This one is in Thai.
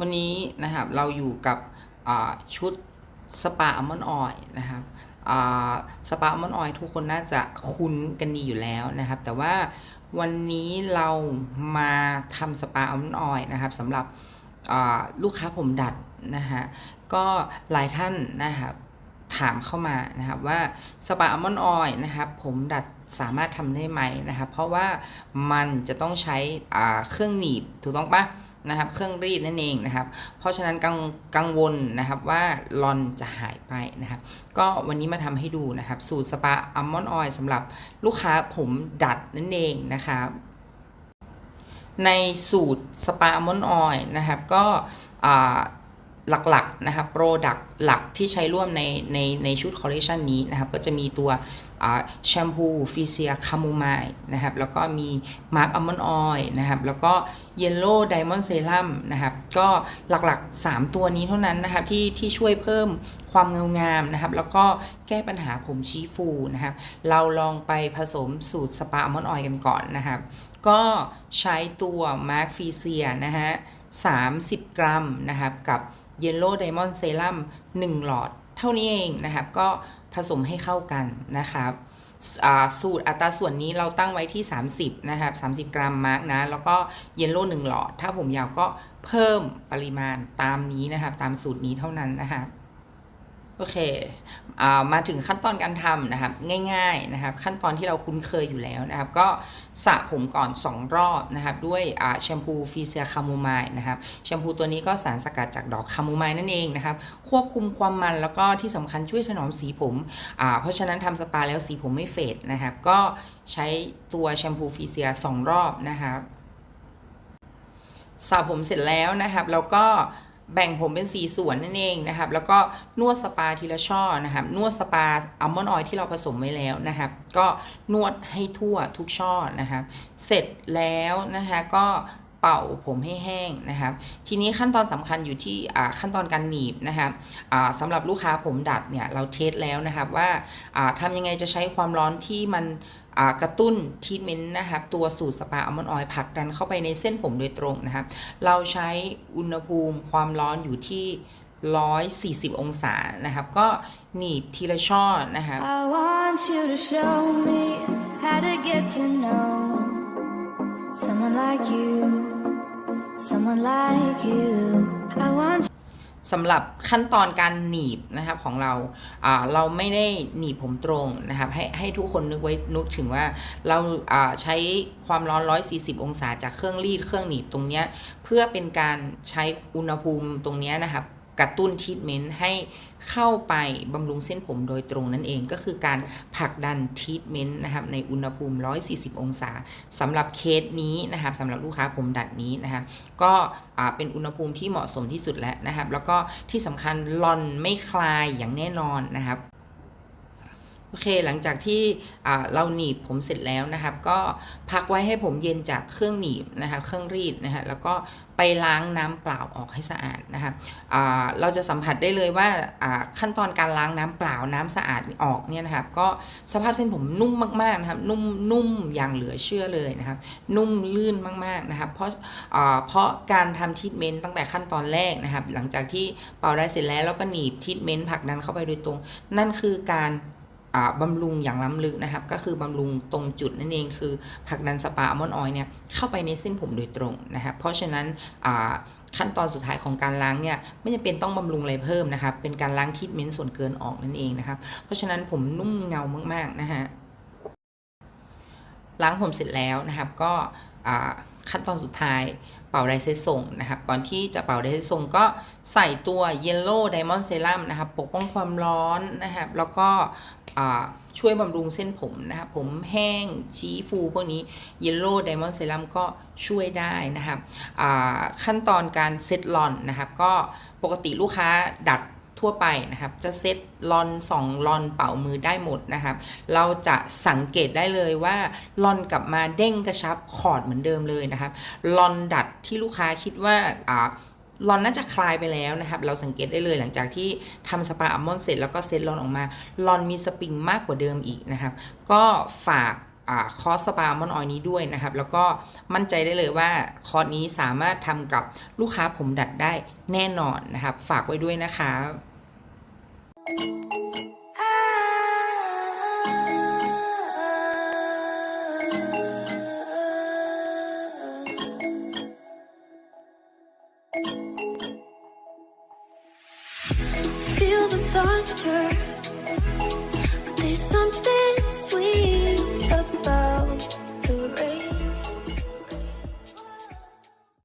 วันนี้นะครับเราอยู่กับชุดสปาอัลมอนด์ออยนะครับสปาอัลมอนด์ออยทุกคนน่าจะคุ้นกันดีอยู่แล้วนะครับ แต่ว่าวันนี้เรามาทำสปาอัลมอนด์ออยนะครับสำหรับลูกค้าผมดัดนะฮะก็หลายท่านนะครับถามเข้ามานะครับว่าสปาอัลมอนด์ออยนะครับผมดัดสามารถทำได้ไหมนะครับเพราะว่ามันจะต้องใช้เครื่องหนีบถูกต้องปะ นะครับเครื่องรีดนั่นเองนะครับ เพราะฉะนั้นกังกังวลนะครับว่าลอนจะหายไปนะครับ ก็วันนี้มาทำให้ดูนะครับ สูตรสปาอัลมอนด์ออยล์สำหรับลูกค้าผมดัดนั่นเองนะครับในสูตรสปาอัลมอนด์ออยล์นะครับ ก็หลักๆนะครับโปรดักต์หลักที่ใช้ร่วมในในในชุดคอลเลคชันนี้นะครับ ก็จะมีตัวแชมพูฟิเซียคาโมไมล์นะครับ แล้วก็มีมาร์กอัลมอนด์ออยล์นะครับ แล้วก็ เยลโล่ไดมอนด์เซรั่มนะครับ ก็หลักๆ 3 ตัวนี้เท่านั้นนะครับที่ที่ช่วยเพิ่มความเงางามนะครับ แล้วก็แก้ปัญหาผมชี้ฟูนะครับ เราลองไปผสมสูตรสปาอัลมอนด์ออยกันก่อนนะครับ ก็ใช้ตัวมาร์กฟิเซียนะฮะ 30 กรัมนะครับ กับเยลโล่ไดมอนด์เซรั่ม1หลอดเท่านี้เองนะครับ ก็ ผสมให้เข้ากันนะครับสูตรอัตราส่วนนี้เราตั้งไว้ที่ 30 นะครับ 30 กรัมมาร์กนะ แล้วก็เยลโล่1หลอด ถ้าผมยาวก็เพิ่มปริมาณตามนี้นะครับ ตามสูตรนี้เท่านั้นนะครับ โอเคอามาถึงขั้นตอนการทำนะครับง่ายๆนะครับขั้นตอนที่เราคุ้นเคยอยู่แล้วนะครับ ก็สระผมก่อน 2 รอบนะครับ ด้วยแชมพูฟีเซียคาโมไมล์นะครับแชมพูตัวนี้ก็สารสกัดจากดอกคาโมไมล์นั่นเองนะครับ ควบคุมความมันแล้วก็ที่สำคัญช่วยถนอมสีผมอ่าเพราะฉะนั้นทำสปาแล้วสีผมไม่เฟดนะครับ ก็ใช้ตัวแชมพูฟีเซีย2รอบนะครับสระผมเสร็จแล้วนะครับแล้วก็ แบ่งผมเป็น 4 ส่วนนั่นเองนะครับ แล้วก็นวดสปาทีละช่อนะครับ นวดสปาอัลมอนด์ออยที่เราผสมไว้แล้วนะครับ ก็นวดให้ทั่วทุกช่อนะครับ เสร็จแล้วนะคะก็ เป่าผมให้แห้งนะครับ ทีนี้ขั้นตอนสำคัญอยู่ที่ขั้นตอนการหนีบนะครับสำหรับลูกค้าผมดัดเนี่ยเราเทสแล้วนะครับว่าอ่าทำยังไงจะใช้ความร้อนที่มันกระตุ้นทีทเมนต์นะครับตัวสูตรสปาอัลมอนด์ออยล์ผักดันเข้าไปในเส้นผมโดยตรงนะครับ เราใช้อุณหภูมิความร้อนอยู่ที่ 140 องศานะครับ ก็หนีบทีละช่อนะครับ I want you to show me how to get to know สำหรับขั้นตอนการหนีบนะครับของเรา เราไม่ได้หนีบผมตรงนะครับ ให้ให้ทุกคนนึกไว้นึกถึงว่าเราใช้ความร้อน 140 องศาจากเครื่องรีดเครื่องหนีบตรงนี้เพื่อเป็นการใช้อุณหภูมิตรงนี้นะครับ กระตุ้นทีทเมนต์ให้เข้าไปบำรุงเส้นผมโดยตรงนั่นเองก็คือการผลักดันทีทเมนต์นะครับในอุณหภูมิ 140 องศาสำหรับเคสนี้นะครับสำหรับลูกค้าผมดัดนี้นะครับก็เป็นอุณหภูมิที่เหมาะสมที่สุดแล้วนะครับ แล้วก็ที่สำคัญลอนไม่คลายอย่างแน่นอนนะครับ อเคหลังจากที่เราหนีบผมเสร็จแล้วนะครับ ก็พักไว้ให้ผมเย็นจากเครื่องหนีบนะครับเครื่องรีดนะฮะแล้วก็ไปล้างน้ำเปล่าออกให้สะอาดนะครับเราจะสัมผัสได้เลยว่าขั้นตอนการล้างน้ำเปล่าน้ำสะอาดออกเนี่ยนะครับ ก็สภาพเส้นผมนุ่มมากๆนะครับ นุ่มนุ่มอย่างเหลือเชื่อเลยนะครับ นุ่มลื่นมากๆนะครับ เพราะเพราะการทำทรีทเมนต์ตั้งแต่ขั้นตอนแรกนะครับ หลังจากที่เป่าได้เสร็จแล้วแล้วก็หนีบทรีทเมนต์ผลักดันเข้าไปโดยตรง นั่นคือการ บำรุงอย่างล้ำลึกนะครับ ก็คือบำรุงตรงจุดนั่นเอง คือผลักดันสปาอัลมอนด์ออยล์เนี่ยเข้าไปในเส้นผมโดยตรงนะครับ เพราะฉะนั้นขั้นตอนสุดท้ายของการล้างเนี่ยไม่จำเป็นต้องบำรุงอะไรเพิ่มนะครับ เป็นการล้างทรีทเมนต์ส่วนเกินออกนั่นเองนะครับ เพราะฉะนั้นผมนุ่มเงามากๆนะฮะล้างผมเสร็จแล้วนะครับก็ ขั้นตอนสุดท้ายเป่าไดเซตส่งนะครับ ก่อนที่จะเป่าไดเซตส่งก็ใส่ตัว Yellow Diamond Serum นะครับ ปกป้องความร้อนนะครับ แล้วก็ช่วยบำรุงเส้นผมนะครับ ผมแห้งชี้ฟูพวกนี้ Yellow Diamond Serum ก็ช่วยได้นะครับขั้นตอนการเซตลอนนะครับ ก็ปกติลูกค้าดัด ทั่วไปนะครับ จะเซตลอน2ลอนเป่ามือได้หมดนะครับ เราจะสังเกตได้เลยว่าลอนกลับมาเด้งกระชับคอร์ดเหมือนเดิมเลยนะครับลอนดัดที่ลูกค้าคิดว่าอ่าลอนน่าจะคลายไปแล้วนะครับ เราสังเกตได้เลยหลังจากที่ทำสปาอัลมอนด์เสร็จแล้วก็เซตลอนออกมาลอนมีสปริงมากกว่าเดิมอีกนะครับ ก็ฝาก คอร์สสปาอัลมอนด์ออยนี้ด้วยนะครับ แล้วก็มั่นใจได้เลยว่าคอร์สนี้สามารถทำกับลูกค้าผมดัดได้แน่นอนนะครับ ฝากไว้ด้วยนะครับ Don't